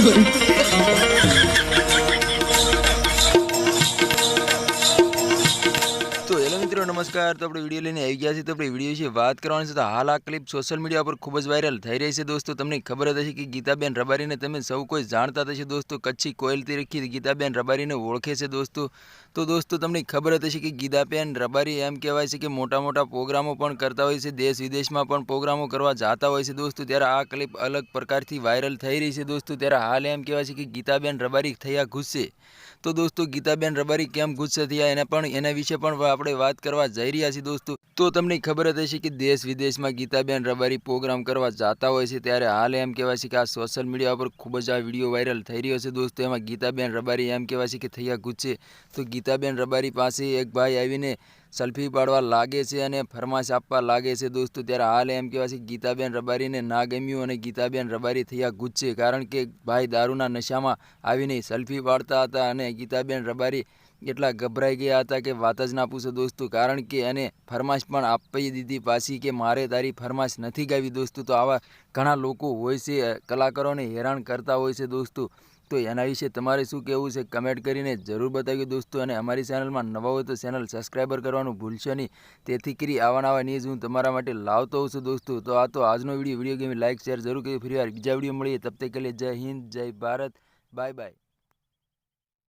તો નમસ્કાર. તો આપણે વીડિયો લઈને આવી ગયા છીએ. તો આપણે વીડિયો વિશે વાત કરવાની છે. તો હાલ આ ક્લિપ સોશિયલ મીડિયા પર ખૂબ જ વાયરલ થઈ રહી છે દોસ્તો. તમને ખબર જ હશે કે ગીતાબેન રબારીને તમે સૌ કોઈ જાણતા હશે દોસ્તો. કચ્છી કોયલથી રખી ગીતાબેન રબારીને ઓળખે છે દોસ્તો. તો દોસ્તો તમને ખબર જ હશે કે ગીતાબેન રબારી એમ કહેવાય છે કે મોટા મોટા પ્રોગ્રામો પણ કરતા હોય છે. દેશ વિદેશમાં પણ પ્રોગ્રામો કરવા જતા હોય છે દોસ્તો. ત્યારે આ ક્લિપ અલગ પ્રકારથી વાયરલ થઈ રહી છે દોસ્તો. ત્યારે હાલ એમ કહેવાય છે કે ગીતાબેન રબારી થયા ગુસ્સે. તો દોસ્તો ગીતાબેન રબારી કેમ ગુસ્સે થયા એના પણ એના વિશે પણ આપણે વાત કરવા જઈ રહ્યા છીએ દોસ્તો. તો તમને ખબર જ હશે કે દેશ વિદેશમાં ગીતાબેન રબારી પ્રોગ્રામ કરવા જતા હોય છે, ત્યારે હાલ એમ કહેવાય છે કે આ સોશિયલ મીડિયા પર ખૂબ જ આ વીડિયો વાયરલ થઈ રહ્યો છે દોસ્તો. એમાં ગીતાબેન રબારી એમ કહેવાય છે કે થયા ગુજશે તો ગીતાબેન રબારી પાસે એક ભાઈ આવીને સેલ્ફી પાડવા લાગે છે અને ફરમાશ આપવા લાગે છે દોસ્તો. ત્યારે હાલ એમ કહેવાય છે ગીતાબેન રબારીને ના ગમ્યું અને ગીતાબેન રબારી થયા ગુજશે કારણ કે ભાઈ દારૂના નશામાં આવીને સેલ્ફી પાડતા હતા અને ગીતાબેન રબારી એટલા ગભરાઈ ગયા હતા કે વાત જ ના પૂછો દોસ્તો, કારણ કે એને ફરમાશ પણ આપી દીધી પાછી કે મારે તારી ફરમાશ નથી ગાવી દોસ્તો. તો આવા ઘણા લોકો હોય છે, કલાકારોને હેરાન કરતા હોય છે દોસ્તો. તો એના વિશે તમારે શું કહેવું છે કમેન્ટ કરીને જરૂર બતાવ્યો દોસ્તો અને અમારી ચેનલમાં નવા હોય તો ચેનલ સબસ્ક્રાઈબર કરવાનું ભૂલશો નહીં. તેથી કરી આવા નવા ન્યૂઝ હું તમારા માટે લાવતો હોઉં છું દોસ્તો. તો આ તો આજનો video video game like share જરૂર કરી ફરી વાર બીજા વીડિયો મળીએ. તબ તક કે જય હિન્દ, જય ભારત. Bye bye